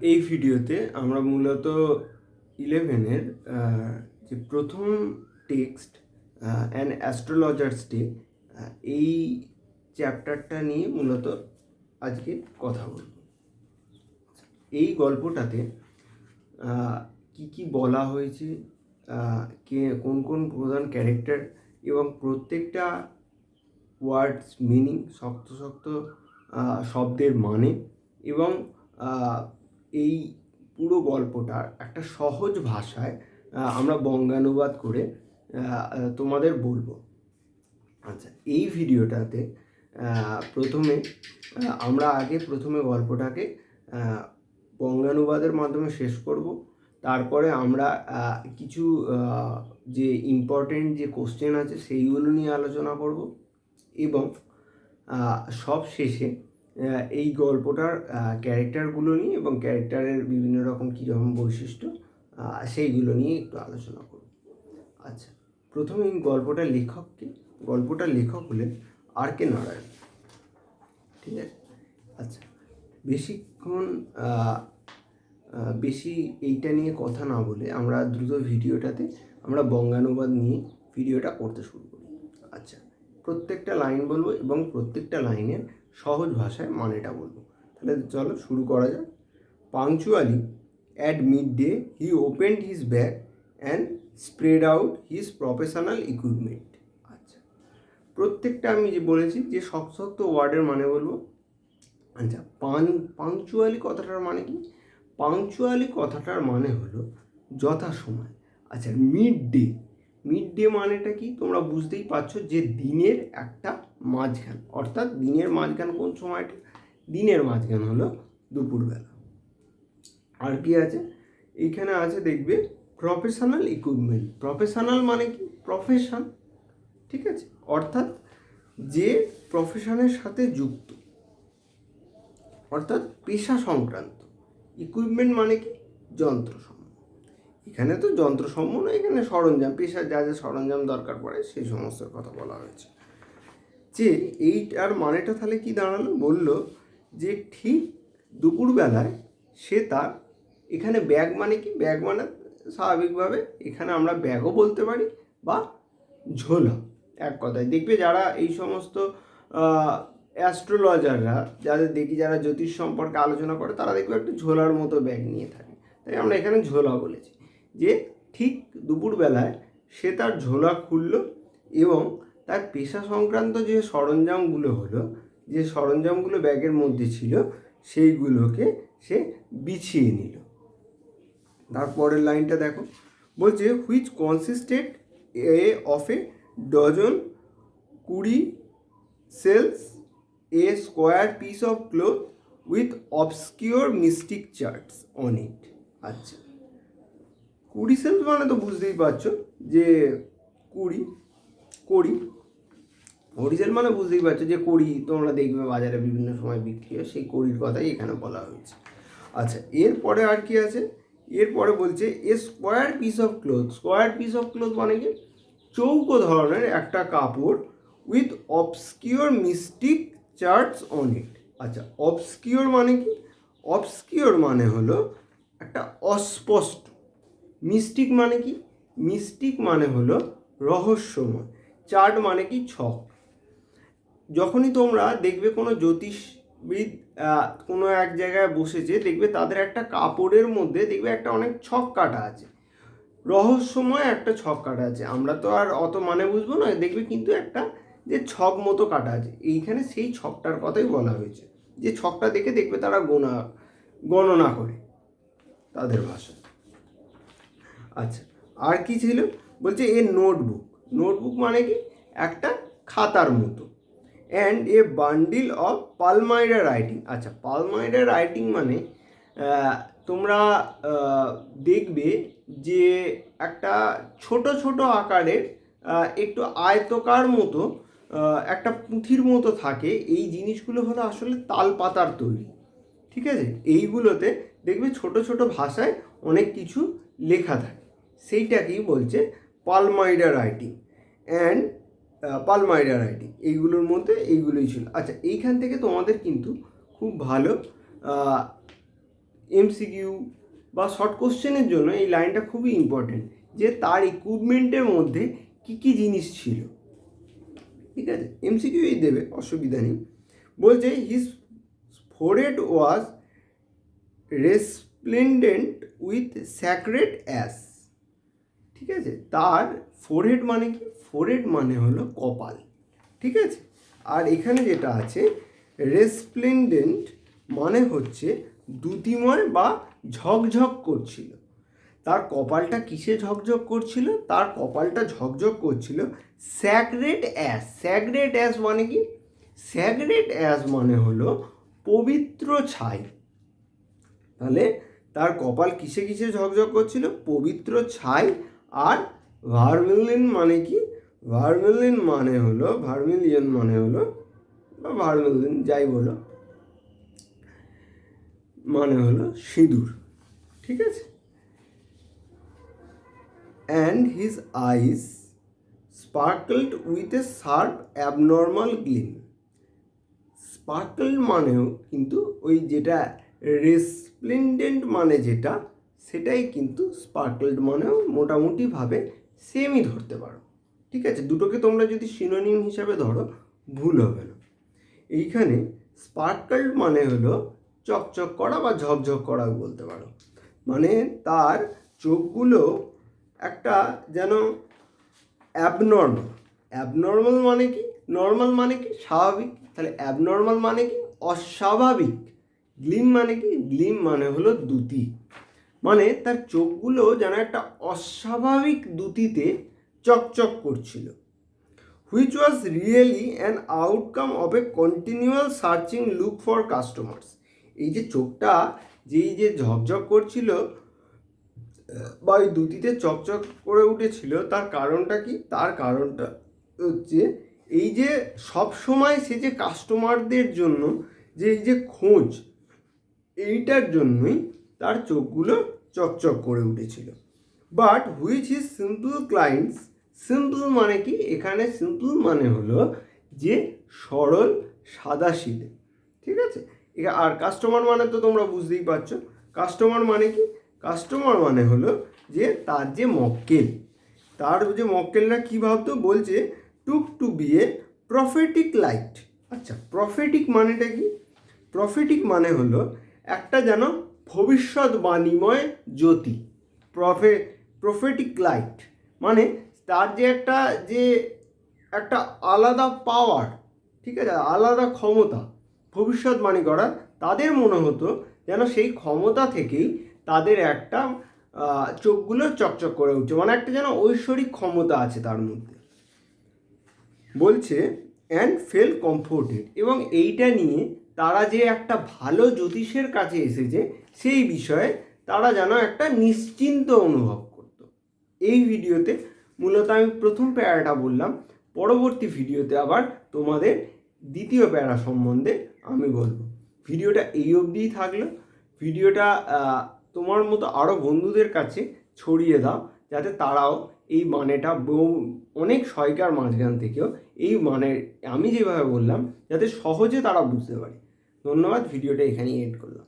এই ভিডিওতে আমরা মূলত ইলেভেনের যে প্রথম টেক্সট অ্যান্ড অ্যাস্ট্রোলজার্স ডে এই চ্যাপ্টারটা নিয়ে মূলত আজকে কথা বলব। এই গল্পটাতে কি কি বলা হয়েছে কে, কোন কোন প্রধান ক্যারেক্টার এবং প্রত্যেকটা ওয়ার্ডস মিনিং শক্ত শক্ত শব্দের মানে এবং এই পুরো গল্পটার একটা সহজ ভাষায় আমরা বঙ্গানুবাদ করে তোমাদের বলব। আচ্ছা এই ভিডিওটাতে প্রথমে আমরা আগে প্রথমে গল্পটাকে বঙ্গানুবাদের মাধ্যমে শেষ করব। তারপরে আমরা কিছু যে ইম্পর্টেন্ট যে কোশ্চেন আছে, সেইগুলো নিয়ে আলোচনা করব এবং সব শেষে এই গল্পটার ক্যারেক্টারগুলো নিয়ে এবং ক্যারেক্টারের বিভিন্ন রকম কীরকম বৈশিষ্ট্য সেইগুলো নিয়ে একটু আলোচনা করব। আচ্ছা প্রথমে এই গল্পটার লেখককে গল্পটার লেখক হলেন আর কে নারায়ণ। ঠিক আছে? আচ্ছা বেশিক্ষণ বেশি এইটা নিয়ে কথা না বলে আমরা দ্রুত ভিডিওটাতে আমরা বঙ্গানুবাদ নিয়ে ভিডিওটা করতে শুরু করি। আচ্ছা প্রত্যেকটা লাইন বলব এবং প্রত্যেকটা লাইনের সহজ ভাষায় মানেটা বলব। তাহলে চলো শুরু করা যাক। Punctually at midday he opened his bag and spread out his professional equipment আচ্ছা। প্রত্যেকটা আমি যে বলেছি যে শক্ত ওয়ার্ডের মানে বলব। আচ্ছা পান পাংচুয়ালি কথাটার মানে কি? পাংচুয়ালি কথাটার মানে হলো যথাসময়। আচ্ছা মিড ডে মিড ডে মানেটা কি? তোমরা বুঝতেই পারছ যে দিনের একটা মাঝখান, অর্থাৎ দিনের মাঝখান কোন সময়টা? দিনের মাঝখান হলো দুপুরবেলা। আর কি আছে? এইখানে আছে দেখবে প্রফেশনাল ইকুইপমেন্ট প্রফেশনাল মানে কি? প্রফেশন ঠিক আছে? অর্থাৎ যে প্রফেশনের সাথে যুক্ত, অর্থাৎ পেশা সংক্রান্ত। ইকুইপমেন্ট মানে কি? যন্ত্রসমূহ এখানে তো যন্ত্রসমূহ এখানে সরঞ্জাম, পেশার যা যা সরঞ্জাম দরকার পড়ে, সেই সমস্ত কথা বলা হয়েছে। যে এইটার মানেটা তাহলে কি দাঁড়াল? বলল যে ঠিক দুপুরবেলায় সে তার এখানে ব্যাগ মানে কি? ব্যাগ মানে স্বাভাবিকভাবে এখানে আমরা ব্যাগও বলতে পারি বা ঝোলা এক কথায়। দেখবে যারা এই সমস্ত অ্যাস্ট্রোলজাররা যাদের দেখি যারা জ্যোতিষ সম্পর্কে আলোচনা করে, তারা দেখবে একটা ঝোলার মতো ব্যাগ নিয়ে থাকে। তাই আমরা এখানে ঝোলা বলেছি। যে ঠিক দুপুরবেলায় সে তার ঝোলা খুলল এবং তার পেশা সংক্রান্ত যে সরঞ্জামগুলো হলো, যে সরঞ্জামগুলো ব্যাগের মধ্যে ছিল, সেইগুলোকে সে বিছিয়ে নিল। তারপরের লাইনটা দেখো, বলছে, which consisted a of a dozen cowrie shells a square piece of cloth with obscure mystic charts on it. আচ্ছা কুড়ি সেলস মানে তো বুঝতেই পারছ যে কুড়ি কড়ি হরিজেল মানে বুঝতেই পারছ যে কড়ি তোমরা দেখবে বাজারে বিভিন্ন সময় বিক্রি হয়, সেই কড়ির কথাই এখানে বলা হয়েছে। আচ্ছা এরপরে আর কি আছে? এরপরে বলছে, a square piece of cloth square piece of cloth মানে কি? চৌকো ধরনের একটা কাপড় with obscure mystic charts on it আচ্ছা অবসকিওর মানে কি? অবসকিওর মানে হলো একটা অস্পষ্ট। মিস্টিক মানে কি? মিস্টিক মানে হলো রহস্যময়। চার্ট মানে কি ছক? যখনই তোমরা দেখবে কোনো জ্যোতিষবিদ কোনো এক জায়গায় বসেছে, দেখবে তাদের একটা কাপড়ের মধ্যে দেখবে একটা অনেক ছক কাটা আছে। রহস্যময় একটা ছক কাটা আছে। আমরা তো আর অত মানে বুঝব না, দেখবে কিন্তু একটা যে ছক মতো কাটা আছে। এইখানে সেই ছকটার কথাই বলা হয়েছে। যে ছকটা দেখে দেখবে তারা গোনা, গণনা করে তাদের ভাষায়। আচ্ছা আর কি ছিল? বলছে এ নোটবুক। নোটবুক মানে কি? একটা খাতার মতো। And a bundle of palmyra writing আচ্ছা পালমাইডা রাইটিং মানে তোমরা দেখবে যে একটা ছোট ছোট আকারের একটু আয়তকার মতো একটা পুঁথির মতো থাকে। এই জিনিসগুলো হলো আসলে তাল পাতার তৈরি। ঠিক আছে? এইগুলোতে দেখবে ছোট ছোট ভাষায় অনেক কিছু লেখা থাকে। সেইটাকেই বলছে palmyra writing and palmyra writing এইগুলোর মধ্যে এইগুলোই ছিল। আচ্ছা এইখান থেকে তোমাদের কিন্তু খুব ভালো এমসিকিউ বা শর্ট কোশ্চেনের জন্য এই লাইনটা খুবই ইম্পর্টেন্ট যে তার ইকুইপমেন্টের মধ্যে কী কী জিনিস ছিল। ঠিক আছে? এমসিকিউই দেবে, অসুবিধা নেই। বলছে his forehead was resplendent with sacred ash ঠিক আছে? তার ফোরহেড মানে কি? ফোরহেড মানে হলো কপাল। ঠিক আছে? আর এখানে যেটা আছে রেসপ্লেন্ডেন্ট মানে হচ্ছে দ্যুতিময় বা ঝকঝক করছিল। তার কপালটা কিসে ঝকঝক করছিল? তার কপালটা ঝকঝক করছিল স্যাক্রেট অ্যাস স্যাক্রেট অ্যাস মানে কি? স্যাক্রেট অ্যাস মানে হলো পবিত্র ছাই। তাহলে তার কপাল কিসে কিসে ঝকঝক করছিল? পবিত্র ছাই আর ভার্মিলিন মানে কি? ভার্মিলিন মানে হলো, ভার্মিলিয়ন মানে হলো, বা ভার্মিলিন যাই বলো মানে হলো সিঁদুর, ঠিক আছে? And his eyes sparkled with a sharp abnormal gleam sparkle মানেও কিন্তু ওই যেটা রেসপ্লেন্ডেন্ট মানে যেটা সেটাই কিন্তু স্পার্কলড মানেও মোটামুটিভাবে সেমই ধরতে পারো। ঠিক আছে? দুটোকে তোমরা যদি সিনোনিম হিসাবে ধরো, ভুল হবে না। এইখানে স্পার্কলড মানে হলো চকচক করা বা ঝকঝক করা বলতে পারো। মানে তার চোখগুলো একটা যেন অ্যাবনর্মাল অ্যাবনর্মাল মানে কি? নর্মাল মানে কি? স্বাভাবিক। তাহলে অ্যাবনর্মাল মানে কি? অস্বাভাবিক। গ্লিম মানে কি? গ্লিম মানে হলো দ্যুতি মানে তার চোখগুলো যেন একটা অস্বাভাবিক দ্যুতিতে চকচক করছিল which was really an outcome of a continual searching look for customers এই যে চোখটা, যেই যে ঝকঝক করছিল, বা ওই দুটিতে চকচক করে উঠেছিল, তার কারণটা কি? তার কারণটা হচ্ছে এই যে সব সময় সে যে কাস্টমারদের জন্য যে এই যে খোঁজ, এইটার জন্যই তার চোখগুলো চকচক করে উঠেছিল। But which is simple clients simple মানে কি? এখানে সিম্পল মানে হলো যে সরল সাদা সিধে ঠিক আছে? আর কাস্টমার মানে তো তোমরা বুঝতেই পারছ। কাস্টমার মানে কি? কাস্টমার মানে হলো যে তার যে মক্কেল। তার যে মক্কেলরা কী ভাবতো? বলছে took to be a prophetic light আচ্ছা প্রফেটিক মানেটা কি? প্রফেটিক মানে হলো একটা যেন ভবিষ্যৎবাণীময় জ্যোতি প্রফে প্রফেটিক লাইট মানে তার যে একটা যে একটা আলাদা পাওয়ার ঠিক আছে, আলাদা ক্ষমতা ভবিষ্যৎবাণী করার, তাদের মনে হতো যেন সেই ক্ষমতা থেকেই তাদের একটা চোখগুলো চকচক করে উঠছে মানে একটা যেন ঐশ্বরিক ক্ষমতা আছে তার মধ্যে। বলছে অ্যান্ড ফেল কমফোর্টেড এবং এইটা নিয়ে তারা যে একটা ভালো জ্যোতিষের কাছে এসেছে, সেই বিষয়ে তারা যেন একটা নিশ্চিন্ত অনুভব করত। এই ভিডিওতে মূলত আমি প্রথম প্যারাটা বললাম, পরবর্তী ভিডিওতে আবার তোমাদের দ্বিতীয় প্যারা সম্বন্ধে আমি বলব। ভিডিওটা এই অবধিই থাকল। ভিডিওটা তোমার মতো আরও বন্ধুদের কাছে ছড়িয়ে দাও, যাতে তারাও এই মানেটা অনেক সয়কার মাঝখান থেকেও এই মানে আমি যেভাবে বললাম, যাতে সহজে তারা বুঝতে পারে। ধন্যবাদ ভিডিওটা এখানেই এড করলাম।